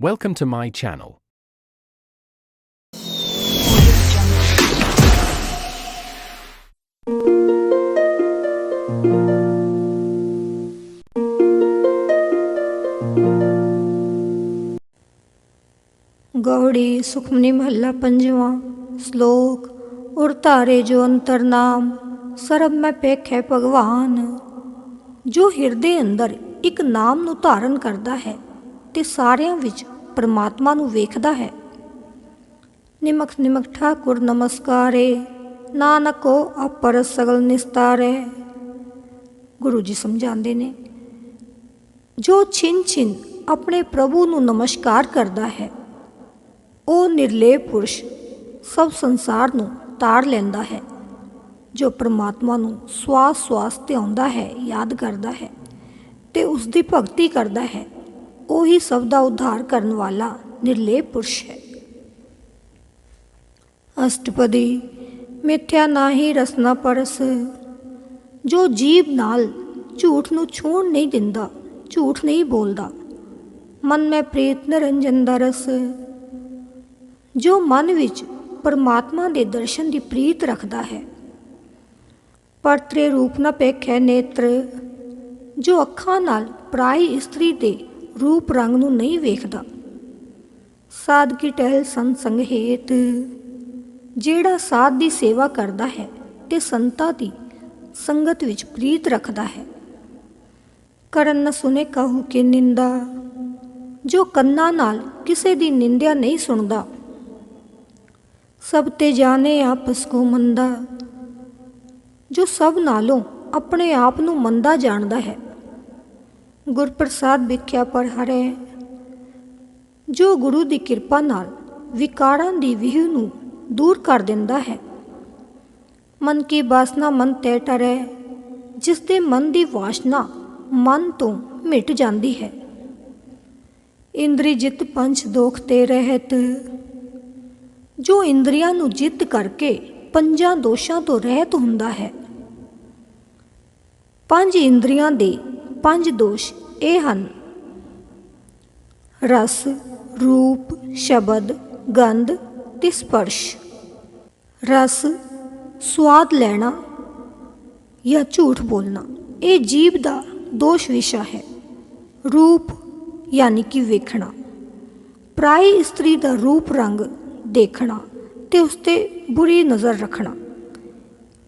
Welcome to my channel. Gauri Sukhmani ਮਹੱਲਾ ਪੰਜਵਾਂ, ਸ਼ਲੋਕ, ਉਰ ਧਾਰੇ ਜੋ ਅੰਤਰ ਨਾਮ, ਸਰਬ ਮੈਂ ਪੇਖੇ ਭਗਵਾਨ ਜੋ ਹਿਰਦੇ ਅੰਦਰ ਇੱਕ ਨਾਮ ਨੂੰ ਧਾਰਨ ਕਰਦਾ ਹੈ ਤੇ ਸਾਰਿਆਂ ਵਿੱਚ ਪਰਮਾਤਮਾ ਨੂੰ ਵੇਖਦਾ ਹੈ। ਨਿਮਖ ਨਿਮਖ ਠਾਕੁਰ ਨਮਸਕਾਰੇ, ਨਾਨਕੋ ਅਪਰ ਸਗਲ ਨਿਸਤਾਰੇ। ਗੁਰੂ ਜੀ ਸਮਝਾਉਂਦੇ ਨੇ, ਜੋ ਛਿਨ ਛਿਨ ਆਪਣੇ ਪ੍ਰਭੂ ਨੂੰ ਨਮਸਕਾਰ ਕਰਦਾ ਹੈ, ਉਹ ਨਿਰਲੇਪ ਪੁਰਸ਼ ਸਭ ਸੰਸਾਰ ਨੂੰ ਤਾੜ ਲੈਂਦਾ ਹੈ, ਜੋ ਪ੍ਰਮਾਤਮਾ ਨੂੰ ਸਵਾਸ ਸਵਾਸ ਤੇ ਆਉਂਦਾ ਹੈ, ਯਾਦ ਕਰਦਾ ਹੈ ਤੇ ਉਸ ਦੀ ਭਗਤੀ ਕਰਦਾ ਹੈ। ਉਹੀ ਸਭ ਦਾ ਉਧਾਰ ਕਰਨ ਵਾਲਾ ਨਿਰਲੇਪ ਪੁਰਸ਼ ਹੈ। ਅਸ਼ਟਪਦੀ, ਮਿੱਥਿਆ ਨਾਹੀ ਰਸਨਾ ਪਰਸ। ਜੋ ਜੀਬ ਨਾਲ ਝੂਠ ਨੂੰ ਛੂਣ ਨਹੀਂ ਦਿੰਦਾ, ਝੂਠ ਨਹੀਂ ਬੋਲਦਾ, ਮਨ ਮੈਂ ਪ੍ਰੀਤ ਨਿਰੰਜਨ ਦਾ ਰਸ। ਜੋ ਮਨ ਵਿੱਚ ਪਰਮਾਤਮਾ ਦੇ ਦਰਸ਼ਨ ਦੀ ਪ੍ਰੀਤ ਰੱਖਦਾ ਹੈ। ਪਰਤਰੇ ਰੂਪ ਨ ਪੇਖੈ ਨੇਤਰ। ਜੋ ਅੱਖਾਂ ਨਾਲ ਪਰਾਈ ਇਸਤਰੀ ਦੇ ਰੂਪ ਰੰਗ ਨੂੰ ਨਹੀਂ ਵੇਖਦਾ। ਸਾਧਕੀ ਟਹਿਲ ਸੰਤ ਸੰਗ ਹੇਤ ਜਿਹੜਾ ਸਾਧ ਦੀ ਸੇਵਾ ਕਰਦਾ ਹੈ ਤੇ ਸੰਤਾਂ ਦੀ ਸੰਗਤ ਵਿੱਚ ਪ੍ਰੀਤ ਰੱਖਦਾ ਹੈ। ਕਰਨ ਨ ਸੁਨੇ ਕਹੂ ਕਿ ਨਿੰਦਾ। ਜੋ ਕੰਨਾਂ ਨਾਲ ਕਿਸੇ ਦੀ ਨਿੰਦਿਆ ਨਹੀਂ ਸੁਣਦਾ। ਸਭ ਤੇ ਜਾਣੇ ਆਪਸ ਕੋ ਮੰਦਾ। ਜੋ ਸਭ ਨਾਲੋਂ ਆਪਣੇ ਆਪ ਨੂੰ ਮੰਦਾ ਜਾਣਦਾ ਹੈ। ਗੁਰ ਪ੍ਰਸਾਦ ਵਿਖਿਆ ਪਰ ਹਰੇ। ਜੋ ਗੁਰੂ ਦੀ ਕਿਰਪਾ ਨਾਲ ਵਿਕਾਰਾਂ ਦੀ ਵਿਹ ਨੂੰ ਦੂਰ ਕਰ ਦਿੰਦਾ ਹੈ। ਮਨ ਕੀ ਬਾਸਨਾ ਮਨ ਤੇ ਟਰੇ, ਜਿਸ ਦੇ ਮਨ ਦੀ ਵਾਸ਼ਨਾ ਮਨ ਤੋਂ ਮਿਟ ਜਾਂਦੀ ਹੈ। ਇੰਦਰੀ ਜਿਤ ਪੰਜ ਦੋਖ ਤੇ ਰਹਿਤ, ਜੋ ਇੰਦਰੀਆਂ ਨੂੰ ਜਿੱਤ ਕਰਕੇ ਪੰਜਾਂ ਦੋਸ਼ਾਂ ਤੋਂ ਰਹਿਤ ਹੁੰਦਾ ਹੈ। ਪੰਜ ਇੰਦਰੀਆਂ ਦੇ ਪੰਜ ਦੋਸ਼ ਇਹ ਹਨ। ਰਸ, ਰੂਪ, ਸ਼ਬਦ, ਗੰਧ ਤੇ ਸਪਰਸ਼। ਰਸ ਸਵਾਦ ਲੈਣਾ ਜਾਂ ਝੂਠ ਬੋਲਣਾ, ਇਹ ਜੀਬ ਦਾ ਦੋਸ਼ ਵਿਸ਼ਾ ਹੈ। ਰੂਪ ਯਾਨੀ ਕਿ ਵੇਖਣਾ। ਪ੍ਰਾਈ ਇਸਤਰੀ ਦਾ ਰੂਪ ਰੰਗ ਦੇਖਣਾ ਤੇ ਉਸ ਤੇ ਬੁਰੀ ਨਜ਼ਰ ਰੱਖਣਾ,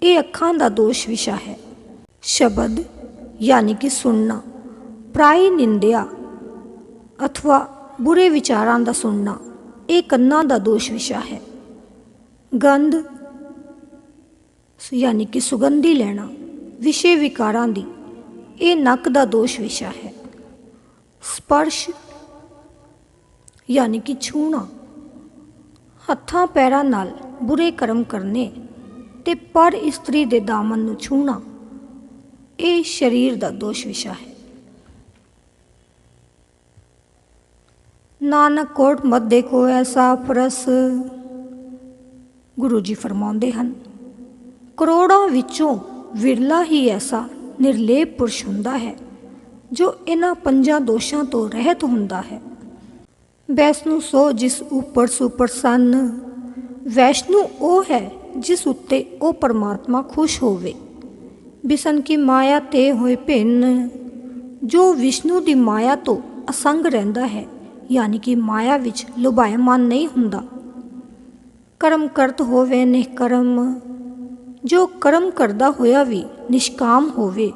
ਇਹ ਅੱਖਾਂ ਦਾ ਦੋਸ਼ ਵਿਸ਼ਾ ਹੈ। ਸ਼ਬਦ ਯਾਨੀ ਕਿ ਸੁਣਨਾ। ਪ੍ਰਾਈ ਨਿੰਦਿਆ ਅਥਵਾ ਬੁਰੇ ਵਿਚਾਰਾਂ ਦਾ ਸੁਣਨਾ, ਇਹ ਕੰਨਾਂ ਦਾ ਦੋਸ਼ ਵਿਸ਼ਾ ਹੈ। ਗੰਧ ਯਾਨੀ ਕਿ ਸੁਗੰਧੀ ਲੈਣਾ, ਵਿਸ਼ੇ ਵਿਕਾਰਾਂ ਦੀ, ਇਹ ਨੱਕ ਦਾ ਦੋਸ਼ ਵਿਸ਼ਾ ਹੈ। ਸਪਰਸ਼ ਯਾਨੀ ਕਿ ਛੂਣਾ, ਹੱਥਾਂ ਪੈਰਾਂ ਨਾਲ ਬੁਰੇ ਕਰਮ ਕਰਨੇ ਤੇ ਪਰ ਇਸਤਰੀ ਦੇ ਦਾਮਨ ਨੂੰ ਛੂਣਾ ਇਹ ਸਰੀਰ ਦਾ ਦੋਸ਼ ਵਿਸ਼ਾ ਹੈ। ਨਾਨਕ ਕੋਟ ਮਤ ਦੇਖੋ, ਐਸਾ ਫਰਸ ਗੁਰੂ ਜੀ ਫਰਮਾਉਂਦੇ ਹਨ, ਕਰੋੜਾਂ ਵਿੱਚੋਂ ਵਿਰਲਾ ਹੀ ਐਸਾ ਨਿਰਲੇਪ ਪੁਰਸ਼ ਹੁੰਦਾ ਹੈ, ਜੋ ਇਹਨਾਂ ਪੰਜਾਂ ਦੋਸ਼ਾਂ ਤੋਂ ਰਹਿਤ ਹੁੰਦਾ ਹੈ। ਵੈਸ਼ਨੂ ਸੋ ਜਿਸ ਉੱਪਰ ਸੁਪਰਸੰਨ, ਵੈਸ਼ਨੂ ਉਹ ਹੈ ਜਿਸ ਉੱਤੇ ਉਹ ਪਰਮਾਤਮਾ ਖੁਸ਼ ਹੋਵੇ। ਬਿਸਨ ਕੀ ਮਾਇਆ ਤੇ ਹੋਏ ਭਿੰਨ। ਜੋ ਵਿਸ਼ਨੂੰ ਦੀ ਮਾਇਆ ਤੋਂ ਅਸੰਗ ਰਹਿੰਦਾ ਹੈ, ਯਾਨੀ ਕਿ ਮਾਇਆ ਵਿੱਚ ਲੁਭਾਇਮਾਨ ਨਹੀਂ ਹੁੰਦਾ। ਕਰਮ ਕਰਤ ਹੋਵੇ ਨਿਹਕਰਮ, ਜੋ ਕਰਮ ਕਰਦਾ ਹੋਇਆ ਵੀ ਨਿਸ਼ਕਾਮ ਹੋਵੇ,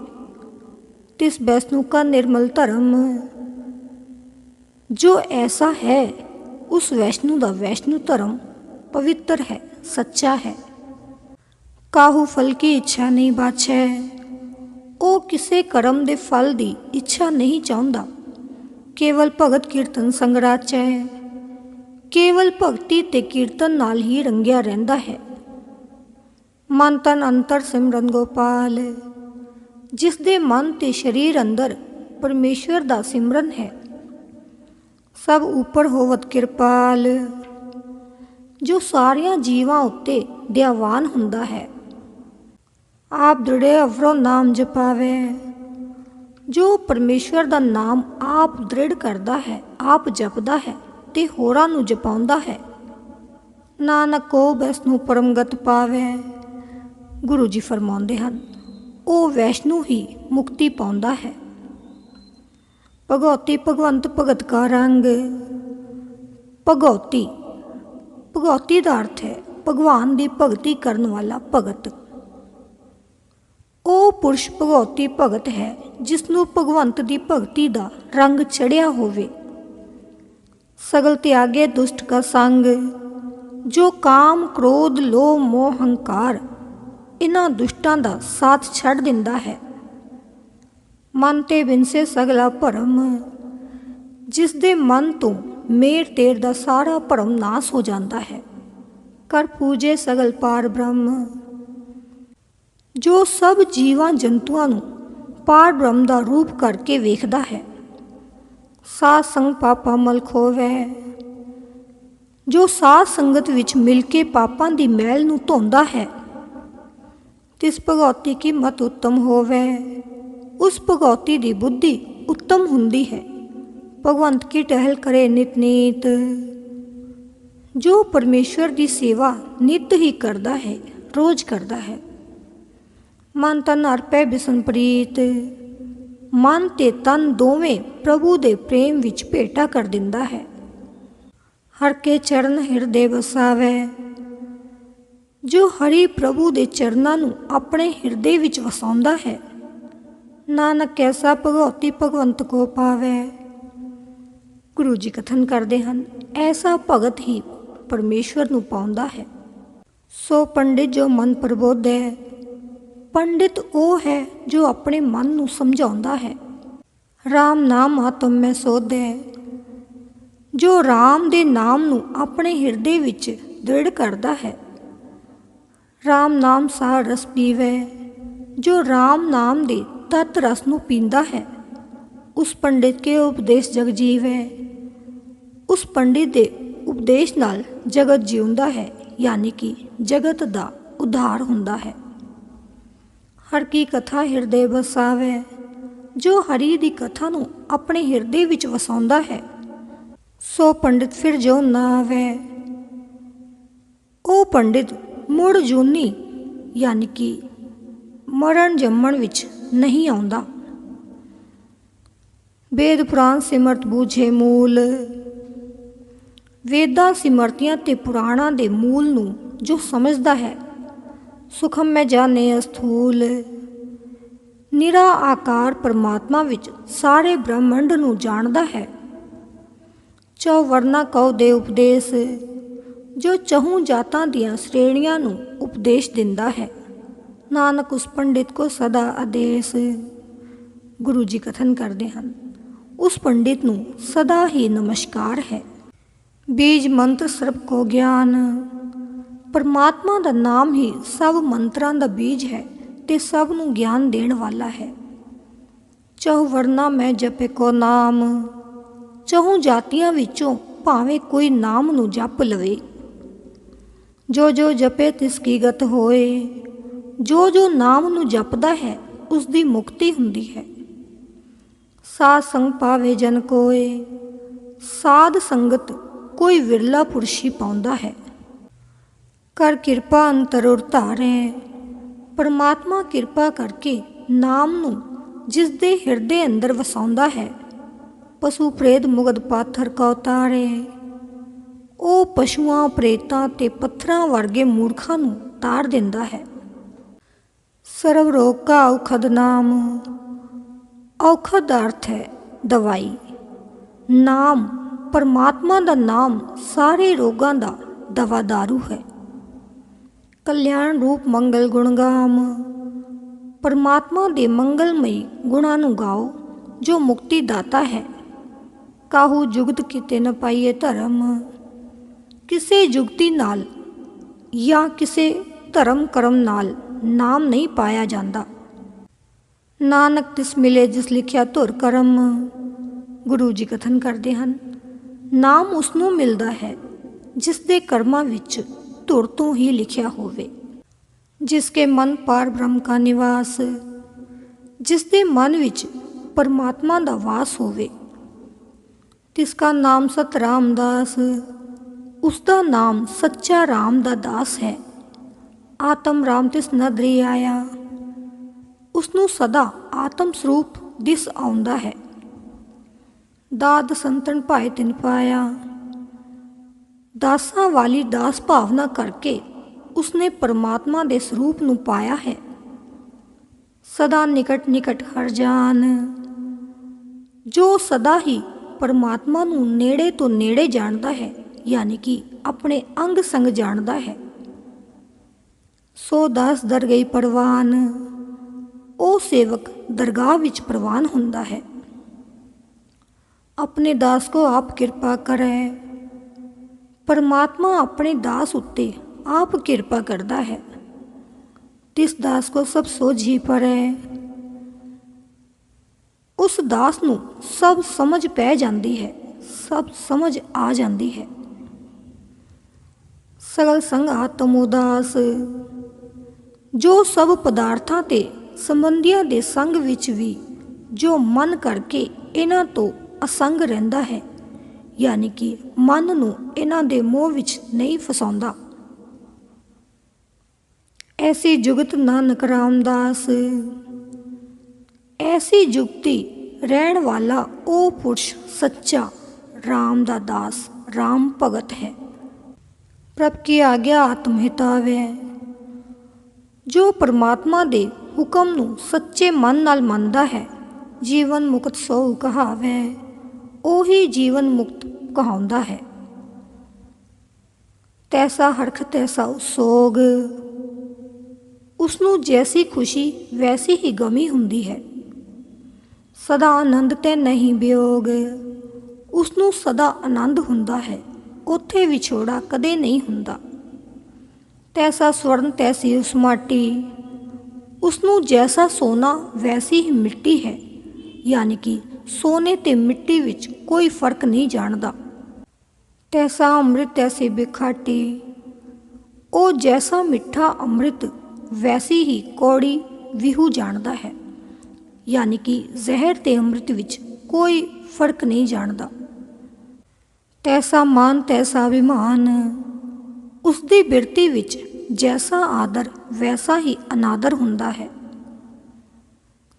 ਤਿਸ ਵੈਸ਼ਨੂ ਕਾ ਨਿਰਮਲ ਧਰਮ। ਜੋ ਐਸਾ ਹੈ, ਉਸ ਵੈਸ਼ਨੂ ਦਾ ਵੈਸ਼ਨੂ ਧਰਮ ਪਵਿੱਤਰ ਹੈ, ਸੱਚਾ ਹੈ। ਕਾਹੂ ਫਲ ਕੀ ਇੱਛਾ ਨਹੀਂ ਬਾਛੈ? ਉਹ ਕਿਸੇ ਕਰਮ ਦੇ ਫਲ ਦੀ ਇੱਛਾ ਨਹੀਂ ਚਾਹੁੰਦਾ। ਕੇਵਲ ਭਗਤ ਕੀਰਤਨ ਸੰਗਰਾਚੈ। ਕੇਵਲ ਭਗਤੀ ਤੇ ਕੀਰਤਨ ਨਾਲ ਹੀ ਰੰਗਿਆ ਰਹਿੰਦਾ ਹੈ। ਮਨ ਤਨ ਅੰਤਰ ਸਿਮਰਨ ਗੋਪਾਲ। ਜਿਸ ਦੇ ਮਨ ਤੇ ਸਰੀਰ ਅੰਦਰ ਪਰਮੇਸ਼ਵਰ ਦਾ ਸਿਮਰਨ ਹੈ। ਸਭ ਉੱਪਰ ਹੋਵਤ ਕਿਰਪਾਲ। ਜੋ ਸਾਰਿਆਂ ਜੀਵਾਂ ਉੱਤੇ ਦਿਆਵਾਨ ਹੁੰਦਾ ਹੈ। ਆਪ ਦ੍ਰਿੜੇ ਅਵਰੋਂ ਨਾਮ ਜਪਾਵੇ। ਜੋ ਪਰਮੇਸ਼ਵਰ ਦਾ ਨਾਮ ਆਪ ਦ੍ਰਿੜ ਕਰਦਾ ਹੈ, ਆਪ ਜਪਦਾ ਹੈ ਤੇ ਹੋਰਾਂ ਨੂੰ ਜਪਾਉਂਦਾ ਹੈ। ਨਾਨਕੋ ਬਸ ਨੂੰ ਪਰਮਗਤ ਪਾਵੇ। ਗੁਰੂ ਜੀ ਫਰਮਾਉਂਦੇ ਹਨ, ਉਹ ਵੈਸ਼ਨੂ ਹੀ ਮੁਕਤੀ ਪਾਉਂਦਾ ਹੈ। ਭਗਉਤੀ ਭਗਵੰਤ ਭਗਤ ਕਾ ਰੰਗ। ਭਗਉਤੀ ਭਗਉਤੀ ਦਾ ਅਰਥ ਹੈ ਭਗਵਾਨ ਦੀ ਭਗਤੀ ਕਰਨ ਵਾਲਾ ਭਗਤ। ਉਹ ਪੁਰਸ਼ ਭਗਉਤੀ ਭਗਤ ਹੈ ਜਿਸ ਨੂੰ ਭਗਵੰਤ ਦੀ ਭਗਤੀ ਦਾ ਰੰਗ ਚੜਿਆ ਹੋਵੇ। ਸਗਲ ਤਿਆਗੇ ਦੁਸ਼ਟ ਕਾ ਸੰਗ, ਜੋ ਕਾਮ, ਕ੍ਰੋਧ, ਲੋਭ, ਮੋਹ, ਹੰਕਾਰ ਇਹਨਾਂ ਦੁਸ਼ਟਾਂ ਦਾ ਸਾਥ ਛੱਡ ਦਿੰਦਾ ਹੈ। ਮਨ ਤੇ ਵਿੰਸੇ ਸਗਲਾ ਭਰਮ ਜਿਸ ਦੇ ਮਨ ਤੋਂ ਮੇਰ ਤੇਰ ਦਾ ਸਾਰਾ ਭਰਮ ਨਾਸ ਹੋ ਜਾਂਦਾ ਹੈ। ਕਰ ਪੂਜੇ ਸਗਲ ਪਾਰ ਬ੍ਰਹਮ ਜੋ ਸਭ ਜੀਵਾਂ ਜੰਤੂਆਂ ਨੂੰ ਪਾਰ ਬ੍ਰਹਮ ਦਾ ਰੂਪ ਕਰਕੇ ਵੇਖਦਾ ਹੈ। ਸਾਧ ਸੰਗ ਪਾਪਾ ਮਲ ਖੋਵੇ। ਜੋ ਸਾਧ ਸੰਗਤ ਵਿੱਚ ਮਿਲ ਕੇ ਪਾਪਾਂ ਦੀ ਮੈਲ ਨੂੰ ਧੋਂਦਾ ਹੈ, ਤਿਸ ਭਗਉਤੀ ਕੀ ਮਤ ਉੱਤਮ ਹੋਵੇ। ਉਸ ਭਗਉਤੀ ਦੀ ਬੁੱਧੀ ਉੱਤਮ ਹੁੰਦੀ ਹੈ। ਭਗਵੰਤ ਕੀ ਟਹਿਲ ਕਰੇ ਨਿਤ ਨੀਤ। ਜੋ ਪਰਮੇਸ਼ਵਰ ਦੀ ਸੇਵਾ ਨਿਤ ਹੀ ਕਰਦਾ ਹੈ, ਰੋਜ਼ ਕਰਦਾ ਹੈ। ਮਨ ਤਨ ਅਰਪੈ ਬਿਸਨ ਪ੍ਰੀਤ। ਮਨ ਤੇ ਤਨ ਦੋਵੇਂ ਪ੍ਰਭੂ ਦੇ ਪ੍ਰੇਮ ਵਿੱਚ ਭੇਟਾ ਕਰ ਦਿੰਦਾ ਹੈ। ਹਰ ਕੇ ਚਰਨ ਹਿਰਦੇ ਵਸਾਵੇ। ਜੋ ਹਰੀ ਪ੍ਰਭੂ ਦੇ ਚਰਨਾਂ ਨੂੰ ਆਪਣੇ ਹਿਰਦੇ ਵਿੱਚ ਵਸਾਉਂਦਾ ਹੈ, ਨਾਨਕ ਐਸਾ ਭਗਉਤੀ ਭਗਵੰਤ ਕੋ ਪਾਵੇ। ਗੁਰੂ ਜੀ ਕਥਨ ਕਰਦੇ ਹਨ, ਐਸਾ ਭਗਤ ਹੀ ਪਰਮੇਸ਼ਵਰ ਨੂੰ ਪਾਉਂਦਾ ਹੈ। ਸੋ ਪੰਡਿਤ ਜੋ ਮਨ ਪ੍ਰਬੋਧ ਹੈ ਪੰਡਿਤ ਉਹ ਹੈ ਜੋ ਆਪਣੇ ਮਨ ਨੂੰ ਸਮਝਾਉਂਦਾ ਹੈ। RAM ਨਾਮ ਆਤਮ ਮੈਂ ਹੈ ਜੋ RAM ਦੇ ਨਾਮ ਨੂੰ ਆਪਣੇ ਹਿਰਦੇ ਵਿੱਚ ਦ੍ਰਿੜ ਕਰਦਾ ਹੈ। RAM ਨਾਮ ਸਾਹ ਰਸ ਪੀਵੇ। ਜੋ RAM ਨਾਮ ਦੇ ਤਤ ਰਸ ਨੂੰ ਪੀਂਦਾ ਹੈ, ਉਸ ਪੰਡਿਤ ਕੇ ਉਪਦੇਸ਼ ਜਗ ਹੈ ਉਸ ਪੰਡਿਤ ਦੇ ਉਪਦੇਸ਼ ਨਾਲ ਜਗਤ ਜਿਉਂਦਾ ਹੈ, ਯਾਨੀ ਕਿ ਜਗਤ ਦਾ ਉਧਾਰ ਹੁੰਦਾ ਹੈ। ਹਰ ਕੀ ਕਥਾ ਹਿਰਦੇ ਵਸਾਵੇ। ਜੋ ਹਰੀ ਦੀ ਕਥਾ ਨੂੰ ਆਪਣੇ ਹਿਰਦੇ ਵਿੱਚ ਵਸਾਉਂਦਾ ਹੈ, ਸੋ ਪੰਡਿਤ ਫਿਰ ਜੋ ਨਾ ਉਹ ਪੰਡਿਤ ਮੁੜ ਜੂਨੀ, ਯਾਨੀ ਕਿ ਮਰਨ ਜੰਮਣ ਵਿੱਚ ਨਹੀਂ ਆਉਂਦਾ। ਵੇਦ ਪੁਰਾਨ ਸਿਮਰਤ ਬੂਝੇ ਮੂਲ। ਵੇਦਾਂ ਸਿਮਰਤੀਆਂ ਤੇ ਪੁਰਾਣਾਂ ਦੇ ਮੂਲ ਨੂੰ ਜੋ ਸਮਝਦਾ ਹੈ ਸੁਖਮ ਮੈਂ ਜਾਣੇ ਅਸਥੂਲ। ਨਿਰਾ ਆਕਾਰ ਪਰਮਾਤਮਾ ਵਿੱਚ ਸਾਰੇ ਬ੍ਰਹਮੰਡ ਨੂੰ ਜਾਣਦਾ ਹੈ। ਚੌ ਵਰਨਾ ਕਉ ਦੇ ਉਪਦੇਸ਼, ਜੋ ਚਹੂ ਜਾਤਾਂ ਦੀਆਂ ਸ਼੍ਰੇਣੀਆਂ ਨੂੰ ਉਪਦੇਸ਼ ਦਿੰਦਾ ਹੈ। ਨਾਨਕ ਉਸ ਪੰਡਿਤ ਕੋ ਸਦਾ ਆਦੇਸ਼। ਗੁਰੂ ਜੀ ਕਥਨ ਕਰਦੇ ਹਨ, ਉਸ ਪੰਡਿਤ ਨੂੰ ਸਦਾ ਹੀ ਨਮਸਕਾਰ ਹੈ। ਬੀਜ ਮੰਤਰ ਸਰਬ ਕੋ ਗਿਆਨ ਪਰਮਾਤਮਾ ਦਾ ਨਾਮ ਹੀ ਸਭ ਮੰਤਰਾਂ ਦਾ ਬੀਜ ਹੈ ਤੇ ਸਭ ਨੂੰ ਗਿਆਨ ਦੇਣ ਵਾਲਾ ਹੈ। ਚਹੁ ਵਰਨਾ ਮੈਂ ਜਪੇ ਕੋ ਨਾਮ, ਚਹੂ ਜਾਤੀਆਂ ਵਿੱਚੋਂ ਭਾਵੇਂ ਕੋਈ ਨਾਮ ਨੂੰ ਜਪ ਲਵੇ। ਜੋ ਜੋ ਜਪੇ ਤਿਸ ਕੀ ਗਤ ਹੋਏ, ਜੋ ਜੋ ਨਾਮ ਨੂੰ ਜਪਦਾ ਹੈ ਉਸ ਦੀ ਮੁਕਤੀ ਹੁੰਦੀ ਹੈ। ਸਾਧ ਸੰਗ ਪਾਵੇ ਜਨ ਕੋਏ, ਸਾਧ ਸੰਗਤ ਕੋਈ ਵਿਰਲਾ ਪੁਰਸ਼ੀ ਪਾਉਂਦਾ ਹੈ। ਕਰ ਕਿਰਪਾ ਅੰਤਰ ਉਰ ਧਾਰੇ। ਪਰਮਾਤਮਾ ਕਿਰਪਾ ਕਰਕੇ ਨਾਮ ਨੂੰ ਜਿਸ ਦੇ ਹਿਰਦੇ ਅੰਦਰ ਵਸਾਉਂਦਾ ਹੈ, ਪਸ਼ੂ ਪ੍ਰੇਤ ਮੁਗਦ ਪਾਥਰ ਕਾ ਉਤਾਰੇ। ਉਹ ਪਸ਼ੂਆਂ, ਪ੍ਰੇਤਾਂ ਤੇ ਪੱਥਰਾਂ ਵਰਗੇ ਮੂਰਖਾਂ ਨੂੰ ਤਾਰ ਦਿੰਦਾ ਹੈ। ਸਰਵ ਰੋਗ ਕਾ ਔਖਦ ਨਾਮ, ਔਖਦ ਅਰਥ ਹੈ ਦਵਾਈ। ਨਾਮ, ਪਰਮਾਤਮਾ ਦਾ ਨਾਮ ਸਾਰੇ ਰੋਗਾਂ ਦਾ ਦਵਾਦਾਰੂ ਹੈ। ਕਲਿਆਣ ਰੂਪ ਮੰਗਲ ਗੁਣਗਾਮ ਪਰਮਾਤਮਾ ਦੇ ਮੰਗਲਮਈ ਗੁਣਾਂ ਨੂੰ ਗਾਓ, ਜੋ ਮੁਕਤੀ ਦਾਤਾ ਹੈ। ਕਾਹੂ ਜੁਗਤ ਕਿਤੇ ਨ ਪਾਈਏ ਧਰਮ। ਕਿਸੇ ਜੁਗਤੀ ਨਾਲ ਜਾਂ ਕਿਸੇ ਧਰਮ ਕਰਮ ਨਾਲ ਨਾਮ ਨਹੀਂ ਪਾਇਆ ਜਾਂਦਾ। ਨਾਨਕ ਤਿਸ ਮਿਲੇ ਜਿਸ ਲਿਖਿਆ ਧੁਰ ਕਰਮ। ਗੁਰੂ ਜੀ ਕਥਨ ਕਰਦੇ ਹਨ, ਨਾਮ ਉਸ ਨੂੰ ਮਿਲਦਾ ਹੈ ਜਿਸ ਦੇ ਕਰਮਾਂ ਵਿੱਚ ਤੁਰ ਤੋਂ ਹੀ ਲਿਖਿਆ ਹੋਵੇ, ਜਿਸ ਕੇ ਮਨ ਪਾਰ ਬ੍ਰਹਮ ਕਾ ਨਿਵਾਸ, ਜਿਸ ਦੇ ਮਨ ਵਿੱਚ ਪਰਮਾਤਮਾ ਦਾ ਵਾਸ ਹੋਵੇ, ਤਿਸ ਕਾ ਨਾਮ ਸਤ ਰਾਮਦਾਸ, ਉਸ ਦਾ ਨਾਮ ਸੱਚਾ ਰਾਮ ਦਾ ਦਾਸ ਹੈ। ਆਤਮ ਰਾਮ ਤਿਸ ਨਦਰੀ ਆਇਆ, ਉਸ ਨੂੰ ਸਦਾ ਆਤਮ ਸਰੂਪ ਦਿਸ ਆਉਂਦਾ ਹੈ। ਦਾਦ ਸੰਤਨ ਭਾਏ ਤਿਨ ਪਾਇਆ ਦਾਸਾਂ ਵਾਲੀ ਦਾਸ ਭਾਵਨਾ ਕਰਕੇ ਉਸਨੇ ਪਰਮਾਤਮਾ ਦੇ ਸਰੂਪ ਨੂੰ ਪਾਇਆ ਹੈ। ਸਦਾ ਨਿਕਟ ਨਿਕਟ ਹਰ ਜਾਨ। ਜੋ ਸਦਾ ਹੀ ਪਰਮਾਤਮਾ ਨੂੰ ਨੇੜੇ ਤੋਂ ਨੇੜੇ ਜਾਣਦਾ ਹੈ, ਯਾਨੀ ਕਿ ਆਪਣੇ ਅੰਗ ਸੰਗ ਜਾਣਦਾ ਹੈ। ਸੋ ਦਾਸ ਦਰ ਗਈ ਪਰਵਾਨ। ਉਹ ਸੇਵਕ ਦਰਗਾਹ ਵਿੱਚ ਪ੍ਰਵਾਨ ਹੁੰਦਾ ਹੈ। ਆਪਣੇ ਦਾਸ ਕੋ ਆਪ ਕਿਰਪਾ ਕਰੇ। ਪਰਮਾਤਮਾ ਆਪਣੇ ਦਾਸ ਉੱਤੇ ਆਪ ਕਿਰਪਾ ਕਰਦਾ ਹੈ। ਤਿਸ ਦਾਸ ਕੋ ਸਭ ਸੋਝੀ ਹੈ ਉਸ ਦਾਸ ਨੂੰ ਸਭ ਸਮਝ ਪੈ ਜਾਂਦੀ ਹੈ, ਸਭ ਸਮਝ ਆ ਜਾਂਦੀ ਹੈ। ਸਗਲ ਸੰਗ ਆਤਮੋਦਾਸ ਜੋ ਸਭ ਪਦਾਰਥਾਂ ਤੇ ਸੰਬੰਧੀਆਂ ਦੇ ਸੰਗ ਵਿੱਚ ਵੀ ਜੋ ਮਨ ਕਰਕੇ ਇਹਨਾਂ ਤੋਂ ਅਸੰਗ ਰਹਿੰਦਾ ਹੈ ਯਾਨੀ ਕਿ ਮਨ ਨੂੰ ਇਹਨਾਂ ਦੇ ਮੋਹ ਵਿੱਚ ਨਹੀਂ ਫਸਾਉਂਦਾ। ਐਸੀ ਜੁਗਤ ਨਾਨਕ ਰਾਮਦਾਸ, ਐਸੀ ਜੁਗਤੀ ਰਹਿਣ ਵਾਲਾ ਉਹ ਪੁਰਸ਼ ਸੱਚਾ ਰਾਮ ਦਾ ਦਾਸ, ਰਾਮ ਭਗਤ ਹੈ। ਪ੍ਰਭ ਕੀ ਆਗਿਆ ਆਤਮ ਹਿਤਾਵੇ? ਜੋ ਪਰਮਾਤਮਾ ਦੇ ਹੁਕਮ ਨੂੰ ਸੱਚੇ ਮਨ ਨਾਲ ਮੰਨਦਾ ਹੈ, ਜੀਵਨ ਮੁਕਤ ਸੋ ਕਹਾਵੇ। ਉਹੀ ਜੀਵਨ ਮੁਕਤ ਕਹਾਉਂਦਾ ਹੈ। ਤੈਸਾ ਹਰਖ ਤੈਸਾ ਸੋਗ ਉਸ ਨੂੰ ਜੈਸੀ ਖੁਸ਼ੀ, ਵੈਸੀ ਹੀ ਗਮੀ ਹੁੰਦੀ ਹੈ। ਸਦਾ ਆਨੰਦ ਤੇ ਨਹੀਂ ਵਿਯੋਗ ਉਸ ਨੂੰ ਸਦਾ ਆਨੰਦ ਹੁੰਦਾ ਹੈ। ਉੱਥੇ ਵਿਛੋੜਾ ਕਦੇ ਨਹੀਂ ਹੁੰਦਾ। ਤੈਸਾ ਸਵਰਨ, ਤੈਸੀ ਉਸ ਮਾਟੀ। ਉਸ ਨੂੰ ਜੈਸਾ ਸੋਨਾ, ਵੈਸੀ ਹੀ ਮਿੱਟੀ ਹੈ। ਯਾਨੀ ਕਿ ਸੋਨੇ ਤੇ ਮਿੱਟੀ ਵਿੱਚ ਕੋਈ ਫ਼ਰਕ ਨਹੀਂ ਜਾਣਦਾ। ਤੈਸਾ ਅੰਮ੍ਰਿਤ ਤੈਸੀ ਬਿਖਾਟੀ, ਉਹ ਜੈਸਾ ਮਿੱਠਾ ਅੰਮ੍ਰਿਤ, ਵੈਸੀ ਹੀ ਕੌੜੀ ਵਿਹੂ ਜਾਣਦਾ ਹੈ। ਯਾਨੀ ਕਿ ਜ਼ਹਿਰ ਤੇ ਅੰਮ੍ਰਿਤ ਵਿੱਚ ਕੋਈ ਫ਼ਰਕ ਨਹੀਂ ਜਾਣਦਾ। ਤੈਸਾ ਮਾਨ, ਤੈਸਾ ਅਭਿਮਾਨ ਉਸ ਦੀ ਬਿਰਤੀ ਵਿੱਚ ਜੈਸਾ ਆਦਰ, ਵੈਸਾ ਹੀ ਅਨਾਦਰ ਹੁੰਦਾ ਹੈ।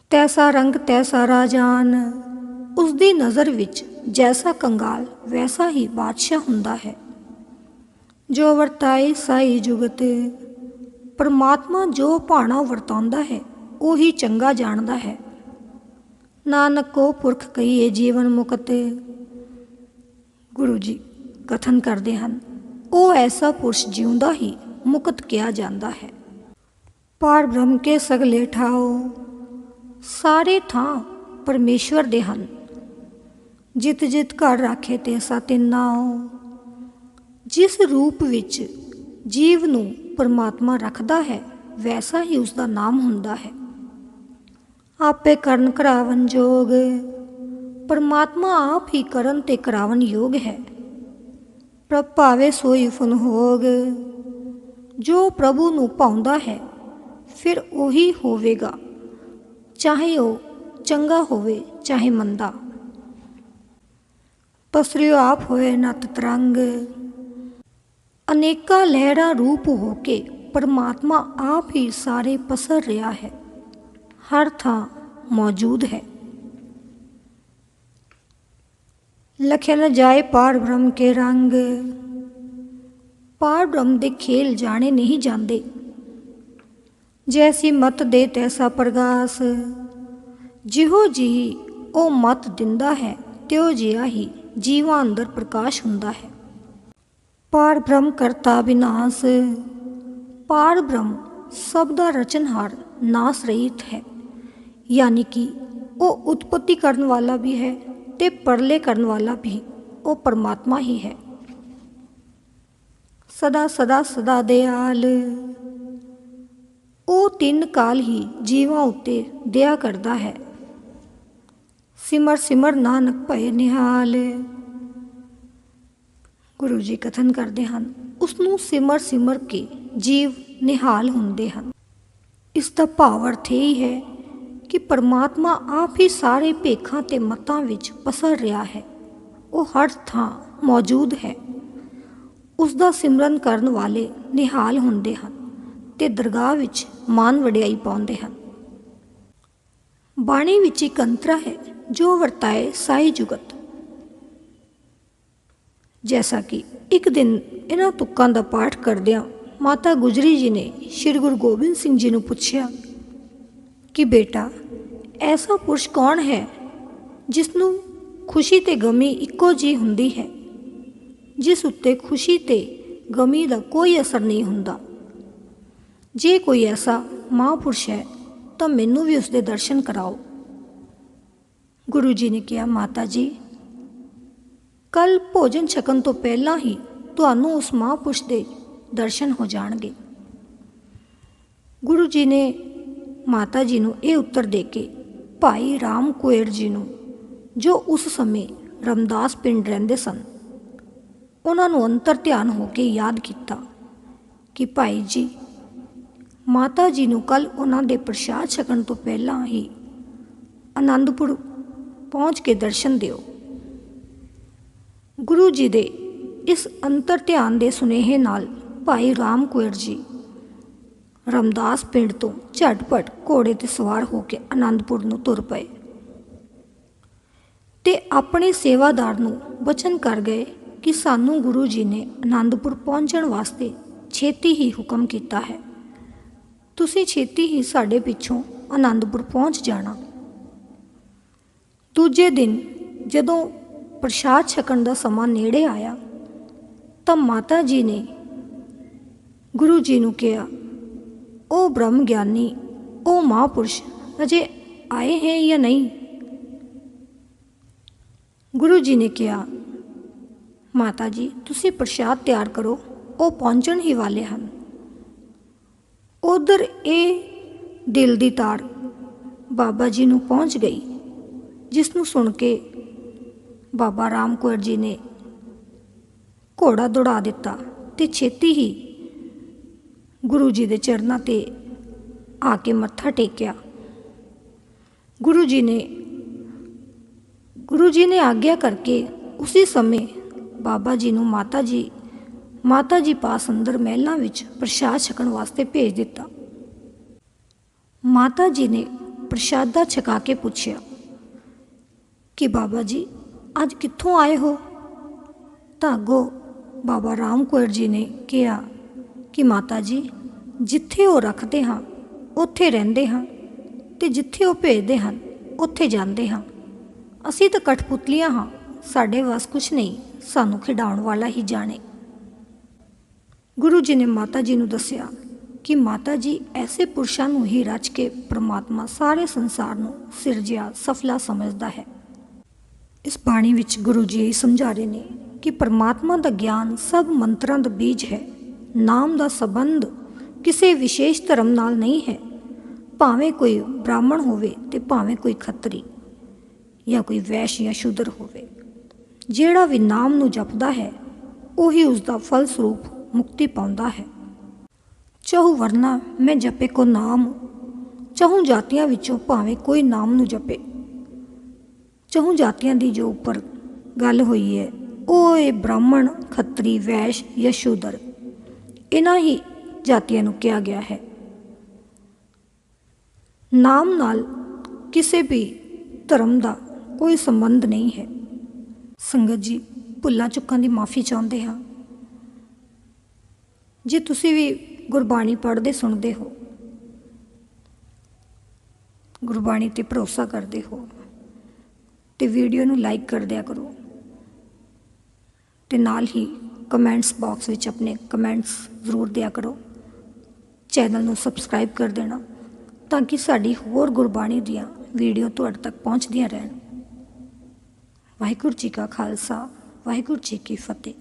ਤੈਸਾ ਰੰਗ, ਤੈਸਾ ਰਾਜਾਨ ਉਸ ਦੀ ਨਜ਼ਰ ਵਿੱਚ ਜੈਸਾ ਕੰਗਾਲ, ਵੈਸਾ ਹੀ ਬਾਦਸ਼ਾਹ ਹੁੰਦਾ ਹੈ। ਜੋ ਵਰਤਾਏ ਸਾਈ ਜੁਗਤ ਪਰਮਾਤਮਾ ਜੋ ਭਾਣਾ ਵਰਤਾਉਂਦਾ ਹੈ, ਉਹੀ ਚੰਗਾ ਜਾਣਦਾ ਹੈ। ਨਾਨਕੋ ਪੁਰਖ ਕਹੀਏ ਜੀਵਨ ਮੁਕਤ ਗੁਰੂ ਜੀ ਕਥਨ ਕਰਦੇ ਹਨ, ਉਹ ਐਸਾ ਪੁਰਸ਼ ਜਿਉਂਦਾ ਹੀ ਮੁਕਤ ਕਿਹਾ ਜਾਂਦਾ ਹੈ। ਪਾਰ ਬ੍ਰਹਮ ਕੇ ਸਗਲੇ ਠਾਓ, ਸਾਰੇ ਥਾਂ ਪਰਮੇਸ਼ਵਰ ਦੇ ਹਨ। ਜਿਤ ਜਿਤ ਘਰ ਰਾਖੇ ਤੇ ਸਤਿ ਨਾਉ ਜਿਸ ਰੂਪ ਵਿੱਚ ਜੀਵ ਨੂੰ ਪਰਮਾਤਮਾ ਰੱਖਦਾ ਹੈ, ਵੈਸਾ ਹੀ ਉਸ ਦਾ ਨਾਮ ਹੁੰਦਾ ਹੈ। ਆਪੇ ਕਰਨ ਕਰਾਵਨ ਜੋਗ, ਪਰਮਾਤਮਾ ਆਪ ਹੀ ਕਰਨ ਤੇ ਕਰਾਵਨ ਯੋਗ ਹੈ। ਪ੍ਰਭ ਭਾਵੇ ਸੋਈ ਫਨ ਹੋਗ, ਜੋ ਪ੍ਰਭੂ ਨੂੰ ਪਾਉਂਦਾ ਹੈ, ਫਿਰ ਉਹੀ ਹੋਵੇਗਾ। ਚਾਹੇ ਉਹ ਚੰਗਾ ਹੋਵੇ, ਚਾਹੇ ਮੰਦਾ। ਪਸਰਿਓ ਆਪ ਹੋਏ ਨਤ ਤਰੰਗ। ਅਨੇਕਾਂ ਲਹਿਰਾਂ ਰੂਪ ਹੋ ਕੇ ਪਰਮਾਤਮਾ ਆਪ ਹੀ ਸਾਰੇ ਪਸਰ ਰਿਹਾ ਹੈ। ਹਰ ਥਾਂ ਮੌਜੂਦ ਹੈ। ਲਖੇ ਨ ਜਾਏ ਪਾਰ ਬ੍ਰਹਮ ਕੇ ਰੰਗ। ਪਾਰ ਬ੍ਰਹਮ ਦੇ ਖੇਲ ਜਾਣੇ ਨਹੀਂ ਜਾਂਦੇ। ਜੈਸੀ ਮਤ ਦੇ ਤੈਸਾ ਪ੍ਰਗਾਸ। ਜਿਹੋ ਜੀ ਉਹ ਮਤ ਦਿੰਦਾ ਹੈ, ਤਿਉ ਜਿਹਾ ਹੀ ਜੀਵਾਂ ਅੰਦਰ ਪ੍ਰਕਾਸ਼ ਹੁੰਦਾ ਹੈ। ਪਾਰ ਬ੍ਰਹਮ ਕਰਤਾ ਵਿਨਾਸ਼ ਪਾਰ ਬ੍ਰਹਮ ਸਭ ਦਾ ਰਚਨਹਾਰ ਨਾਸ ਰਹਿਤ ਹੈ। ਯਾਨੀ ਕਿ ਉਹ ਉਤਪਤੀ ਕਰਨ ਵਾਲਾ ਵੀ ਹੈ ਤੇ ਪਰਲੇ ਕਰਨ ਵਾਲਾ ਵੀ, ਉਹ ਪਰਮਾਤਮਾ ਹੀ ਹੈ। ਸਦਾ ਸਦਾ ਸਦਾ ਦਿਆਲ, ਉਹ ਤਿੰਨ ਕਾਲ ਹੀ ਜੀਵਾਂ ਉੱਤੇ ਦਇਆ ਕਰਦਾ ਹੈ। ਸਿਮਰ ਸਿਮਰ ਨਾਨਕ ਭਏ ਨਿਹਾਲ। ਗੁਰੂ ਜੀ ਕਥਨ ਕਰਦੇ ਹਨ ਉਸ ਨੂੰ ਸਿਮਰ ਸਿਮਰ ਕੇ ਜੀਵ ਨਿਹਾਲ ਹੁੰਦੇ ਹਨ। ਇਸ ਦਾ ਭਾਵ ਅਰਥ ਇਹ ਹੈ ਕਿ ਪਰਮਾਤਮਾ ਆਪ ਹੀ ਸਾਰੇ ਭੇਖਾਂ ਤੇ ਮਤਾਂ ਵਿੱਚ ਪਸਰ ਰਿਹਾ ਹੈ। ਉਹ ਹਰ ਥਾਂ ਮੌਜੂਦ ਹੈ। ਉਸ ਦਾ ਸਿਮਰਨ ਕਰਨ ਵਾਲੇ ਨਿਹਾਲ ਹੁੰਦੇ ਹਨ ਤੇ ਦਰਗਾਹ ਵਿੱਚ ਮਾਨ ਵਡਿਆਈ ਪਾਉਂਦੇ ਹਨ। ਬਾਣੀ ਵਿੱਚ ਇੱਕ ਅੰਤਰਾ ਹੈ ਜੋ ਵਰਤਾਏ ਸਾਈ ਜੁਗਤ। ਜੈਸਾ ਕਿ ਇੱਕ ਦਿਨ ਇਹਨਾਂ ਤੁਕਾਂ ਦਾ ਪਾਠ ਕਰਦਿਆਂ ਮਾਤਾ ਗੁਜਰੀ ਜੀ ਨੇ ਸ੍ਰੀ ਗੁਰੂ ਗੋਬਿੰਦ ਸਿੰਘ ਜੀ ਨੂੰ ਪੁੱਛਿਆ ਕਿ ਬੇਟਾ, ਐਸਾ ਪੁਰਸ਼ ਕੌਣ ਹੈ ਜਿਸ ਨੂੰ ਖੁਸ਼ੀ ਤੇ ਗਮੀ ਇੱਕੋ ਜੀ ਹੁੰਦੀ ਹੈ, ਜਿਸ ਉੱਤੇ ਖੁਸ਼ੀ ਤੇ ਗਮੀ ਦਾ ਕੋਈ ਅਸਰ ਨਹੀਂ ਹੁੰਦਾ। ਜੇ ਕੋਈ ਐਸਾ ਮਹਾਂਪੁਰਸ਼ ਹੈ ਤਾਂ ਮੈਨੂੰ ਵੀ ਉਸ ਦੇ ਦਰਸ਼ਨ ਕਰਾਓ। ਗੁਰੂ ਜੀ ਨੇ ਕਿਹਾ, ਮਾਤਾ ਜੀ ਕੱਲ ਭੋਜਨ ਛਕਣ ਤੋਂ ਪਹਿਲਾਂ ਹੀ ਤੁਹਾਨੂੰ ਉਸ ਮਹਾਂਪੁਰਸ਼ ਦੇ ਦਰਸ਼ਨ ਹੋ ਜਾਣਗੇ। ਗੁਰੂ ਜੀ ਨੇ ਮਾਤਾ ਜੀ ਨੂੰ ਇਹ ਉੱਤਰ ਦੇ ਕੇ, ਭਾਈ ਰਾਮ ਕੁਏਰ ਜੀ ਨੂੰ, ਜੋ ਉਸ ਸਮੇਂ ਰਮਦਾਸ ਪਿੰਡ ਰਹਿੰਦੇ ਸਨ, ਉਹਨਾਂ ਨੂੰ ਅੰਤਰ ਧਿਆਨ ਹੋ ਕੇ ਯਾਦ ਕੀਤਾ ਕਿ ਭਾਈ ਜੀ, ਮਾਤਾ ਜੀ ਨੂੰ ਕੱਲ ਉਹਨਾਂ ਦੇ ਪ੍ਰਸ਼ਾਦ ਛਕਣ ਤੋਂ ਪਹਿਲਾਂ ਹੀ ਆਨੰਦਪੁਰ ਪਹੁੰਚ ਕੇ ਦਰਸ਼ਨ ਦਿਓ। ਗੁਰੂ ਜੀ ਦੇ ਇਸ ਅੰਤਰ ਧਿਆਨ ਦੇ ਸੁਨੇਹੇ ਨਾਲ ਭਾਈ ਰਾਮ ਕੁਇਰ ਜੀ ਰਮਦਾਸ ਪਿੰਡ ਤੋਂ ਝਟਪਟ ਘੋੜੇ ਤੇ ਸਵਾਰ ਹੋ ਕੇ ਆਨੰਦਪੁਰ ਨੂੰ ਤੁਰ ਪਏ ਤੇ ਆਪਣੇ ਸੇਵਾਦਾਰ ਨੂੰ ਬਚਨ ਕਰ ਗਏ ਕਿ ਸਾਨੂੰ ਗੁਰੂ ਜੀ ਨੇ ਆਨੰਦਪੁਰ ਪਹੁੰਚਣ ਵਾਸਤੇ ਛੇਤੀ ਹੀ ਹੁਕਮ ਕੀਤਾ ਹੈ। ਤੁਸੀਂ ਛੇਤੀ ਹੀ ਸਾਡੇ ਪਿੱਛੋਂ ਆਨੰਦਪੁਰ ਪਹੁੰਚ ਜਾਣਾ। ਦੂਜੇ ਦਿਨ ਜਦੋਂ ਪ੍ਰਸ਼ਾਦ ਛਕਣ ਦਾ ਸਮਾਂ ਨੇੜੇ ਆਇਆ, ਤਾਂ ਮਾਤਾ ਜੀ ਨੇ ਗੁਰੂ ਜੀ ਨੂੰ ਕਿਹਾ, ਉਹ ਬ੍ਰਹਮ ਗਿਆਨੀ, ਉਹ ਮਹਾਂਪੁਰਸ਼ ਅਜੇ ਆਏ ਹੈ ਜਾਂ ਨਹੀਂ? ਗੁਰੂ ਜੀ ਨੇ ਕਿਹਾ, ਮਾਤਾ ਜੀ, ਤੁਸੀਂ ਪ੍ਰਸ਼ਾਦ ਤਿਆਰ ਕਰੋ, ਉਹ ਪਹੁੰਚਣ ਹੀ ਵਾਲੇ ਹਨ। ਉਧਰ ਇਹ ਦਿਲ ਦੀ ਤਾਰ ਬਾਬਾ ਜੀ ਨੂੰ ਪਹੁੰਚ ਗਈ। ਜਿਸ ਨੂੰ ਸੁਣ ਕੇ ਬਾਬਾ ਰਾਮ ਕੌਰ ਜੀ ਨੇ ਘੋੜਾ ਦੌੜਾ ਦਿੱਤਾ ਤੇ ਛੇਤੀ ਹੀ ਗੁਰੂ ਜੀ ਦੇ ਚਰਨਾਂ ਤੇ ਆ ਕੇ ਮੱਥਾ ਟੇਕਿਆ। ਗੁਰੂ ਜੀ ਨੇ, ਗੁਰੂ ਜੀ ਨੇ ਆਗਿਆ ਕਰਕੇ ਉਸੇ ਸਮੇਂ ਬਾਬਾ ਜੀ ਨੂੰ ਮਾਤਾ ਜੀ ਮਾਤਾ ਜੀ ਪਾਸ ਅੰਦਰ ਮਹਿਲਾਂ ਵਿੱਚ ਪ੍ਰਸ਼ਾਦ ਛਕਣ ਵਾਸਤੇ ਭੇਜ ਦਿੱਤਾ। ਮਾਤਾ ਜੀ ਨੇ ਪ੍ਰਸ਼ਾਦਾ ਛਕਾ ਕੇ ਪੁੱਛਿਆ ਕਿ ਬਾਬਾ ਜੀ, ਅੱਜ ਕਿੱਥੋਂ ਆਏ ਹੋ? ਤਾਂ ਅੱਗੋਂ ਬਾਬਾ ਰਾਮ ਕੌਰ ਜੀ ਨੇ ਕਿਹਾ ਕਿ ਮਾਤਾ ਜੀ, ਜਿੱਥੇ ਉਹ ਰੱਖਦੇ ਹਾਂ, ਉੱਥੇ ਰਹਿੰਦੇ ਹਾਂ ਤੇ ਜਿੱਥੇ ਉਹ ਭੇਜਦੇ ਹਨ, ਉੱਥੇ ਜਾਂਦੇ ਹਾਂ। ਅਸੀਂ ਤਾਂ ਕਠਪੁਤਲੀਆਂ ਹਾਂ, ਸਾਡੇ ਵਾਸ ਕੁਛ ਨਹੀਂ, ਸਾਨੂੰ ਖਿਡਾਉਣ ਵਾਲਾ ਹੀ ਜਾਣੇ। ਗੁਰੂ ਜੀ ਨੇ ਮਾਤਾ ਜੀ ਨੂੰ ਦੱਸਿਆ ਕਿ ਮਾਤਾ ਜੀ, ਐਸੇ ਪੁਰਸ਼ਾਂ ਨੂੰ ਹੀ ਰਚ ਕੇ ਪ੍ਰਮਾਤਮਾ ਸਾਰੇ ਸੰਸਾਰ ਨੂੰ ਸਿਰਜਿਆ, ਸਫਲਾ ਸਮਝਦਾ ਹੈ। ਇਸ ਬਾਣੀ ਵਿੱਚ ਗੁਰੂ ਜੀ ਇਹ ਸਮਝਾ ਰਹੇ ਨੇ ਕਿ ਪਰਮਾਤਮਾ ਦਾ ਗਿਆਨ ਸਭ ਮੰਤਰਾਂ ਦਾ ਬੀਜ ਹੈ, ਨਾਮ ਦਾ ਸਬੰਧ ਕਿਸੇ ਵਿਸ਼ੇਸ਼ ਧਰਮ ਨਾਲ ਨਹੀਂ ਹੈ। ਭਾਵੇਂ ਕੋਈ ਬ੍ਰਾਹਮਣ ਹੋਵੇ ਤੇ ਭਾਵੇਂ ਕੋਈ ਖੱਤਰੀ ਜਾਂ ਕੋਈ ਵੈਸ਼ ਜਾਂ ਸ਼ੂਦਰ ਹੋਵੇ, ਜਿਹੜਾ ਵੀ ਨਾਮ ਨੂੰ ਜਪਦਾ ਹੈ, ਉਹੀ ਉਸ ਦਾ ਫਲ ਸਰੂਪ ਮੁਕਤੀ ਪਾਉਂਦਾ ਹੈ। ਚਹੁ ਵਰਨਾ ਮੈਂ ਜਪੇ ਕੋ ਨਾਮ, ਚਹੁ ਜਾਤੀਆਂ ਵਿੱਚੋਂ ਭਾਵੇਂ ਕੋਈ ਨਾਮ ਨੂੰ ਜਪੇ। ਚਹੁ ਜਾਤੀਆਂ ਦੀ ਜੋ ਉੱਪਰ ਗੱਲ ਹੋਈ ਹੈ, ਉਹ ਇਹ ਬ੍ਰਾਹਮਣ, ਖੱਤਰੀ, ਵੈਸ਼ ਯਸ਼ੂਦਰ ਇਹਨਾਂ ਹੀ ਜਾਤੀਆਂ ਨੂੰ ਕਿਹਾ ਗਿਆ ਹੈ। ਨਾਮ ਨਾਲ ਕਿਸੇ ਵੀ ਧਰਮ ਦਾ ਕੋਈ ਸੰਬੰਧ ਨਹੀਂ ਹੈ। ਸੰਗਤ ਜੀ, ਭੁੱਲਾਂ ਚੁੱਕਾਂ ਦੀ ਮਾਫੀ ਚਾਹੁੰਦੇ ਹਾਂ। ਜੇ ਤੁਸੀਂ ਵੀ ਗੁਰਬਾਣੀ ਪੜ੍ਹਦੇ, ਸੁਣਦੇ ਹੋ, ਗੁਰਬਾਣੀ ਤੇ ਭਰੋਸਾ ਕਰਦੇ ਹੋ ਤੇ ਵੀਡੀਓ ਨੂੰ ਲਾਈਕ ਕਰ ਦਿਆ ਕਰੋ। ਤੇ ਨਾਲ ਹੀ ਕਮੈਂਟਸ ਬਾਕਸ ਵਿੱਚ ਆਪਣੇ ਕਮੈਂਟਸ ਜ਼ਰੂਰ ਦਿਆ ਕਰੋ। ਚੈਨਲ ਨੂੰ ਸਬਸਕ੍ਰਾਈਬ ਕਰ ਦੇਣਾ ਤਾਂ ਕਿ ਸਾਡੀ ਹੋਰ ਗੁਰਬਾਣੀ ਦੀਆਂ ਵੀਡੀਓ ਤੁਹਾਡੇ ਤੱਕ ਪਹੁੰਚਦੀਆਂ ਰਹਿਣ। ਵਾਹਿਗੁਰੂ ਜੀ ਕਾ ਖਾਲਸਾ, ਵਾਹਿਗੁਰੂ ਜੀ ਕੀ ਫਤਿਹ।